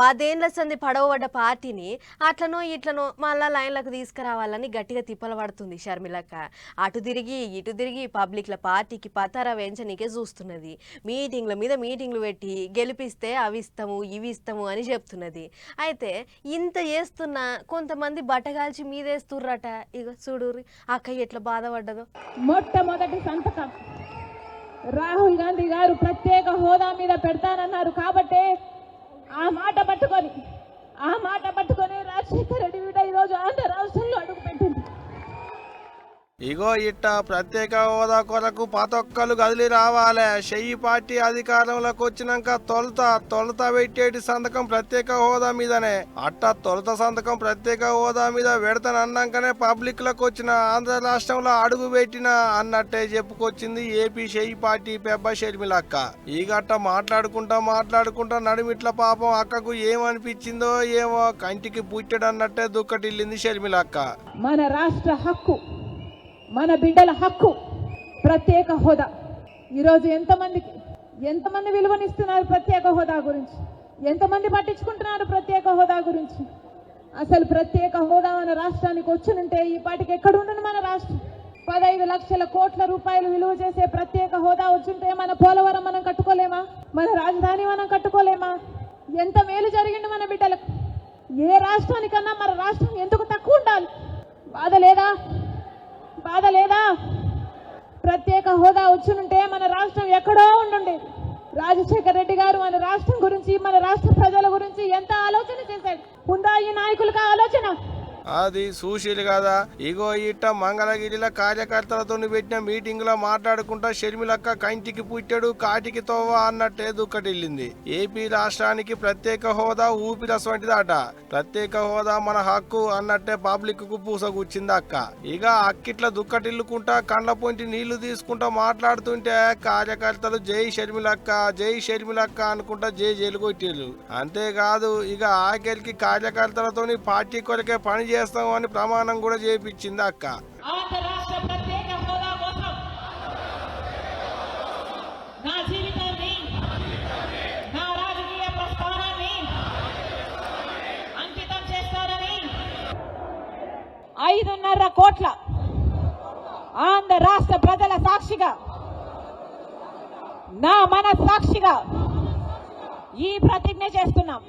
పదేండ్ల సంది పడవబడ్డ పార్టీని అట్లనో ఇట్లనో మళ్ళా లైన్లకు తీసుకురావాలని గట్టిగా తిప్పలు పడుతుంది షర్మిలక్క. అటు తిరిగి ఇటు తిరిగి పబ్లిక్ల పార్టీకి పతారా వేయించనీకే చూస్తున్నది. మీటింగ్ల మీద మీటింగ్లు పెట్టి గెలిపిస్తే అవి ఇస్తాము ఇవి ఇస్తాము అని చెప్తున్నది. అయితే ఇంత చేస్తున్నా కొంతమంది బట్టగాల్చి మీదేస్తుర్రట. ఇక చూడుర్రి అక్క ఎట్లా బాధపడ్డదో. మొట్టమొదటి సంతకం. రాహుల్ గాంధీ గారు ప్రత్యేక హోదా మీద పెడతానన్నారు కాబట్టే ఆ మాట పట్టుకొని ఆ మాట పట్టుకొని రాజశేఖర రెడ్డి బిడ్డ ఈరోజు ఆంధ్ర రాష్ట్రంలో అడుగుపెట్టింది ఇగో ఇట్ట ప్రత్యేక హోదా కొరకు పతొక్కలు కదిలి రావాలే. షెయ్యి పార్టీ అధికారంలోకి వచ్చినాక తొలత తొలత పెట్టేటి సంతకం ప్రత్యేక హోదా మీదనే. అట్ట తొలత సంతకం ప్రత్యేక హోదా మీద పెడతానన్నాకనే పబ్లిక్లకు వచ్చిన ఆంధ్ర రాష్ట్రంలో అడుగు పెట్టిన అన్నట్టే చెప్పుకొచ్చింది ఏపీ షెయ్యి పార్టీ పెబ్బ షర్మిలక్క. ఈ గట్ట మాట్లాడుకుంటా మాట్లాడుకుంటా నడిమిట్ల పాపం అక్కకు ఏమనిపించిందో ఏమో కంటికి పుట్టడన్నట్టే దుక్కటిల్లింది షర్మిలక్క. మన రాష్ట్ర హక్కు మన బిడ్డల హక్కు ప్రత్యేక హోదా. ఈరోజు ఎంతమందికి ఎంతమంది విలువనిస్తున్నారు ప్రత్యేక హోదా గురించి? ఎంతమంది పట్టించుకుంటున్నారు ప్రత్యేక హోదా గురించి? అసలు ప్రత్యేక హోదా మన రాష్ట్రానికి వచ్చునుంటే ఈ పాటికి ఎక్కడుండను మన రాష్ట్రం? పదహైదు లక్షల కోట్ల రూపాయలు విలువ చేసే ప్రత్యేక హోదా వచ్చుంటే మన పోలవరం మనం కట్టుకోలేమా? మన రాజధాని మనం కట్టుకోలేమా? ఎంత మేలు జరిగింది మన బిడ్డలకు? ఏ రాష్ట్రానికన్నా మన రాష్ట్రం ఎందుకు తక్కువ ఉండాలి? బాధ లేదా బాధ లేదా? ప్రత్యేక హోదా వచ్చునుంటే మన రాష్ట్రం ఎక్కడో ఉండండి. రాజశేఖర్ రెడ్డి గారు మన రాష్ట్రం గురించి మన రాష్ట్ర ప్రజల గురించి ఎంత ఆలోచన చేశాడు ఉందా ఈ నాయకులకు ఆలోచన. అది సుశీల్ కదా? ఇగో ఇట్ట మంగళగిరిల కార్యకర్తలతో పెట్టిన మీటింగ్లో మాట్లాడుకుంటా షర్మిలక్క కంటికి పుట్టాడు కాటికి తోవ అన్నట్టే దుక్కటిల్లింది ఏపీ రాష్ట్రానికి ప్రత్యేక హోదా ఊపిరస్ వంటిదట. ప్రత్యేక హోదా మన హక్కు అన్నట్టే పబ్లిక్కు పూసగుచ్చింది అక్క. ఇక అక్కిట్ల దుక్కటిల్లుకుంటా కండ్ల పొంటి నీళ్ళు తీసుకుంటా మాట్లాడుతుంటే కార్యకర్తలు జై షర్మిలక్క జై షర్మిలక్క అనుకుంటా జై జైలు కొట్టిళ్ళు అంతేకాదు ఇక ఆఖరికి కార్యకర్తలతోని పార్టీ కొరకే పని చేస్తాము అని ప్రమాణం కూడా చేయించింది అక్క. ఐదున్నర కోట్ల ఆంధ్ర రాష్ట్ర ప్రజల సాక్షిగా నా మన సాక్షిగా ఈ ప్రతిజ్ఞ చేస్తున్నాం.